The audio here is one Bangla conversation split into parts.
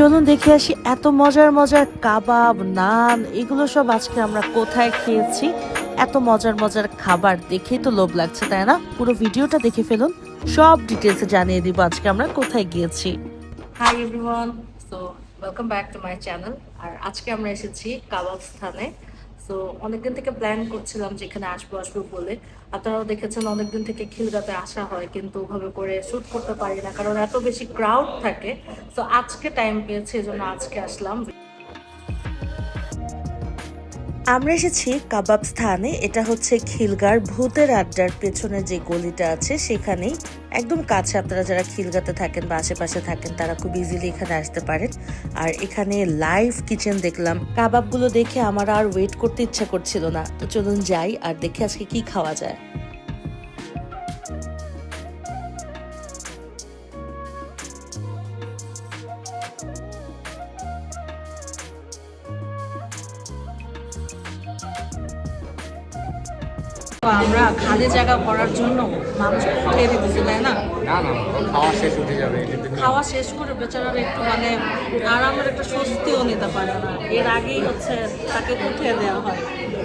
চলুন দেখে আসি এত মজার মজার কাবাব, নান, এগুলো সব আজকে আমরা কোথায় খেয়েছি। এত মজার মজার খাবার দেখেই তো লোভ লাগছে, তাই না? পুরো ভিডিওটা দেখে ফেলুন। সব ডিটেলসে জানিয়ে দিব আজকে আমরা কোথায় গিয়েছি। Hi everyone so welcome back to my channel আর আজকে আমরা এসেছি কাবাব স্থানে। সো অনেকদিন থেকে প্ল্যান করছিলাম যে এখানে আসব আসব বলে। আপনারাও দেখেছেন অনেকদিন থেকে খিলগাতে আসা হয়, কিন্তু ওভাবে করে শ্যুট করতে পারি না, কারণ এত বেশি ক্রাউড থাকে। সো আজকে টাইম পেয়েছে এজন্য আজকে আসলাম। আমরা এসেছি কাবাব স্থানে। এটা হচ্ছে খিলগার ভূতের আড্ডার পেছনে যে গলিটা আছে, সেখানেই একদম কাছে আপনারা যারা খিলগাতে থাকেন বা আশেপাশে থাকেন, তারা খুব ইজিলি এখানে আসতে পারেন। আর এখানে লাইভ কিচেন দেখলাম। কাবাবগুলো দেখে আমার আর ওয়েট করতে ইচ্ছা করছিল না। তো চলুন যাই আর দেখে আজকে কি খাওয়া যায়। আমরা খালি জায়গা ভরার জন্য মানুষ উঠিয়ে দিতেছি তাই না? না না খাওয়া শেষ উঠে যাবে খাওয়া শেষ করে বেচারার একটু মানে আরামের একটা স্বস্তিও নিতে পারে না। এর আগেই হচ্ছে তাকে উঠিয়ে দেওয়া হয়।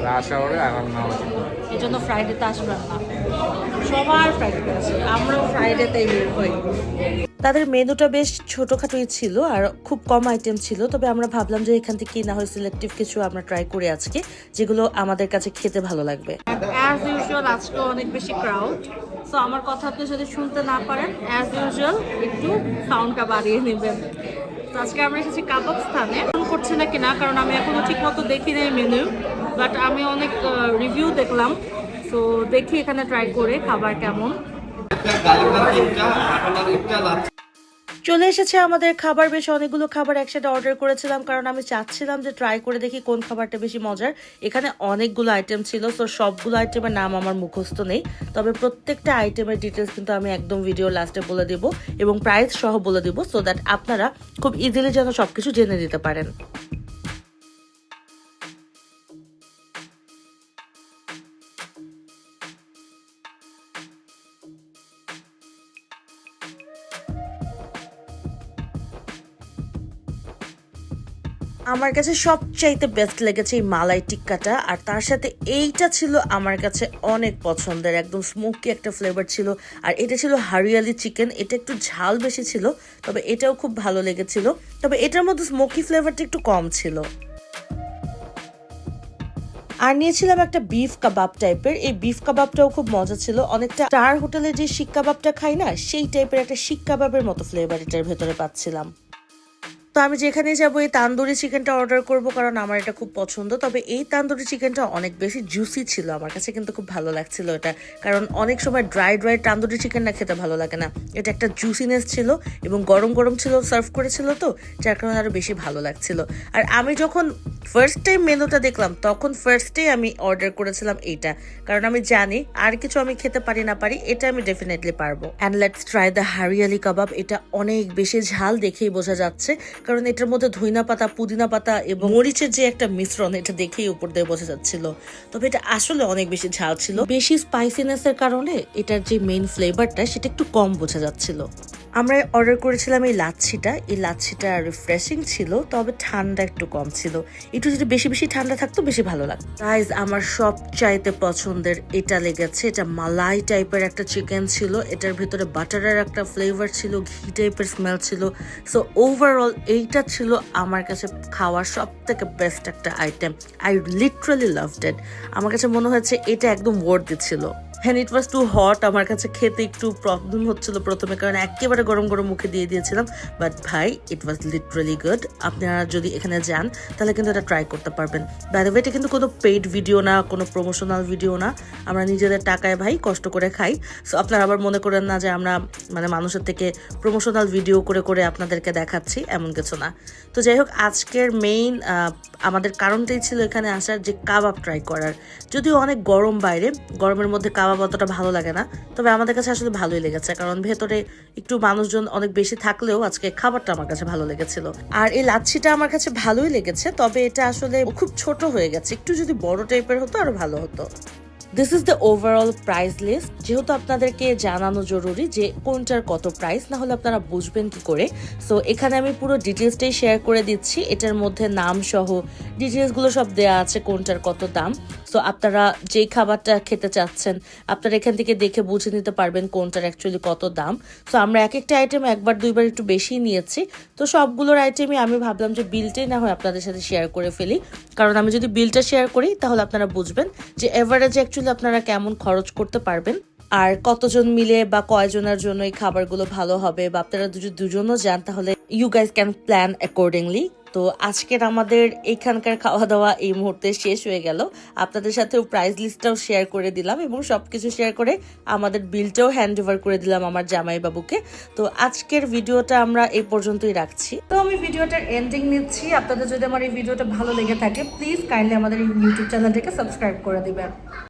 রাশ আওয়ারে আরাম না এই জন্য ফ্রাইডেতে আসবেন না। সবার ফ্রাইডেতে আসে আমরাও ফ্রাইডেতেই বের হই। তাদের মেনুটা বেশ ছোটখাটোই ছিল আর খুব কম আইটেম ছিল তবে আমরা ভাবলাম যে এখান থেকে না হয় সিলেক্টিভ কিছু আমরা ট্রাই করি আজকে যেগুলো আমাদের কাছে খেতে ভালো লাগবে। অ্যাজ ইউজুয়াল আজকে অনেক বেশি ক্রাউড সো আমার কথা আপনি যদি শুনতে না পারেন অ্যাজ ইউজুয়াল একটু সাউন্ডটা বাড়িয়ে নেবেন। তো আজকে আমরা এসেছি কাবাব স্থানে ফোন করছে না কিনা কারণ আমি এখনও ঠিক মতো দেখি নাই মেনু বাট আমি অনেক রিভিউ দেখলাম তো দেখি এখানে ট্রাই করে খাবার কেমন। চলে এসেছে আমাদের খাবার। বেশ অনেকগুলো খাবার একসাথে অর্ডার করেছিলাম, কারণ আমি চাচ্ছিলাম যে ট্রাই করে দেখি কোন খাবারটা বেশি মজার। এখানে অনেকগুলো আইটেম ছিল তো সবগুলো আইটেমের নাম আমার মুখস্থ নেই। তবে প্রত্যেকটা আইটেমের ডিটেলস কিন্তু আমি একদম ভিডিও লাস্টে বলে দেবো এবং প্রাইস সহ বলে দেবো সো দ্যাট আপনারা খুব ইজিলি যেন সব কিছু জেনে দিতে পারেন। আমার কাছে সবচাইতে বেস্ট লেগেছে এই মালাই টিক্কাটা, আর তার সাথে এইটা ছিল আমার কাছে অনেক পছন্দের, একদম স্মোকি একটা ফ্লেভার ছিল। আর এটা ছিল হারিয়ালি চিকেন, এটা একটু ঝাল বেশি ছিল, তবে এটাও খুব ভালো লেগেছিল। তবে এটার মধ্যে স্মোকি ফ্লেভারটা একটু কম ছিল। আর নিয়েছিলাম একটা বিফ কাবাব টাইপের এই বিফ কাবাবটাও খুব মজা ছিল। অনেকটা স্টার হোটেলে যে শিক কাবাবটা খাই না, সেই টাইপের একটা শিক কাবাবের মতো ফ্লেভার এটার ভেতরে পাচ্ছিলাম। তো আমি যেখানে যাব এই তান্দুরি চিকেনটা অর্ডার করব, কারণ আমার এটা খুব পছন্দ। তবে এই তান্দুরি চিকেনটা অনেক বেশি জুসি ছিল, আমার কাছে কিন্তু খুব ভালো লাগছিল এটা। কারণ অনেক সময় ড্রাই ড্রাই তান্দুরি চিকেন না খেতে ভালো লাগে না। এটা একটা জুসিনেস ছিল এবং গরম গরম ছিল সার্ভ করেছিল তো, যার কারণে আরও বেশি ভালো লাগছিল। আর আমি যখন ফার্স্ট টাইম মেনুটা দেখলাম, তখন ফার্স্টেই আমি অর্ডার করেছিলাম এইটা। কারণ আমি জানি আর কিছু আমি খেতে পারি না পারি, এটা আমি ডেফিনেটলি পারব। And let's try the hariyali kebab এটা অনেক বেশি ঝাল দেখেই বোঝা যাচ্ছে। কারণ এটার মধ্যে ধইনা পাতা পুদিনা পাতা এবং মরিচের যে একটা মিশ্রণ, এটা দেখেই উপর দিয়ে বোঝা যাচ্ছিল। তবে এটা আসলে অনেক বেশি ঝাল ছিল। বেশি স্পাইসিনেস এর কারণে এটার যে মেইন ফ্লেভারটা সেটা একটু কম বোঝা যাচ্ছিল। আমরা অর্ডার করেছিলাম এই লাচ্ছিটা। এই লাচ্ছিটা রিফ্রেশিং ছিল, তবে ঠান্ডা একটু কম ছিল। একটু যদি বেশি বেশি ঠান্ডা থাকতো, বেশি ভালো লাগতো। গাইজ আমার সব চাইতে পছন্দের এটা লেগেছে, এটা মালাই টাইপের একটা চিকেন ছিল। এটার ভিতরে বাটারের একটা ফ্লেভার ছিল, ঘি টাইপের স্মেল ছিল। সো ওভারঅল এইটা ছিল আমার কাছে খাওয়ার সব থেকে বেস্ট একটা item I literally love it আমার কাছে মনে হয়েছে এটা একদম ওয়ার্ড ছিল। And it was too hot আমার কাছে খেতে একটু প্রবলেম হচ্ছিল প্রথমে, কারণ একেবারে গরম গরম মুখে দিয়ে দিয়েছিলাম। বাট ভাই ইট ওয়াজ লিটারালি গুড আপনারা যদি এখানে যান, তাহলে কিন্তু এটা ট্রাই করতে পারবেন। বাইরে এটা কিন্তু কোনো পেইড ভিডিও না, কোনো প্রমোশনাল ভিডিও না। আমরা নিজেদের টাকায় ভাই কষ্ট করে খাই। সো আপনারা আবার মনে করেন না যে আমরা মানে মানুষের থেকে প্রমোশনাল ভিডিও করে করে আপনাদেরকে দেখাচ্ছি, এমন কিছু না। তো যাই হোক, আজকের মেইন আমাদের কারণটাই ছিল এখানে আসার যে কাবাব ট্রাই করার। যদিও অনেক গরম বাইরে, গরমের মধ্যে কাবাব অতটা ভালো লাগে না, তবে আমাদের কাছে আসলে ভালোই লেগেছে, কারণ ভেতরে একটু মানুষজন অনেক বেশি থাকলেও আজকে খাবারটা আমার কাছে ভালো লেগেছিল। আর এই লাচ্ছিটা আমার কাছে ভালোই লেগেছে, তবে এটা আসলে খুব ছোট হয়ে গেছে, একটু যদি বড় টাইপের হতো আরও ভালো হতো। This is the overall price list যেহেতু আপনাদেরকে জানানো জরুরি যে কোনটার কত প্রাইস না হলে আপনারা বুঝবেন কি করে। সো এখানে আমি পুরো ডিটেলসটাই শেয়ার করে দিচ্ছি। এটার মধ্যে নাম সহ ডিটেলসগুলো সব দেওয়া আছে, কোনটার কত দাম। সো আপনারা যেই খাবারটা খেতে চাচ্ছেন, আপনারা এখান থেকে দেখে বুঝে নিতে পারবেন কোনটার অ্যাকচুয়ালি কত দাম। সো আমরা এক একটা আইটেম একবার, দুইবার একটু বেশি নিয়েছি। তো, সবগুলোর আইটেমই আমি ভাবলাম যে বিলটাই না হয় আপনাদের সাথে শেয়ার করে ফেলি। কারণ আমি যদি বিলটা শেয়ার করি, তাহলে আপনারা বুঝবেন যে এভারেজে অ্যাকচুয়ালি আপনারা কেমন খরচ করতে পারবেন? আর কতজন মিলে বা কয়জনের জন্য এই খাবারগুলো ভালো হবে বা আপনারা দুজনও যান, তাহলে you guys can plan accordingly তো আজকের আমাদের এইখানকার খাওয়া দাওয়া এই মুহূর্তে শেষ হয়ে গেল। আপনাদের সাথেও প্রাইস লিস্টটাও শেয়ার করে দিলাম এবং সবকিছু শেয়ার করে আমাদের বিলটাও হ্যান্ড ওভার করে দিলাম আমার জামাই বাবুকে তো আজকের ভিডিওটা আমরা এই পর্যন্তই রাখছি। তো আমি ভিডিওটার এন্ডিং নিচ্ছি। আপনাদের যদি আমার এই ভিডিওটা ভালো লেগে থাকে প্লিজ কাইন্ডলি আমাদের ইউটিউব চ্যানেলটাকে সাবস্ক্রাইব করে দিবেন।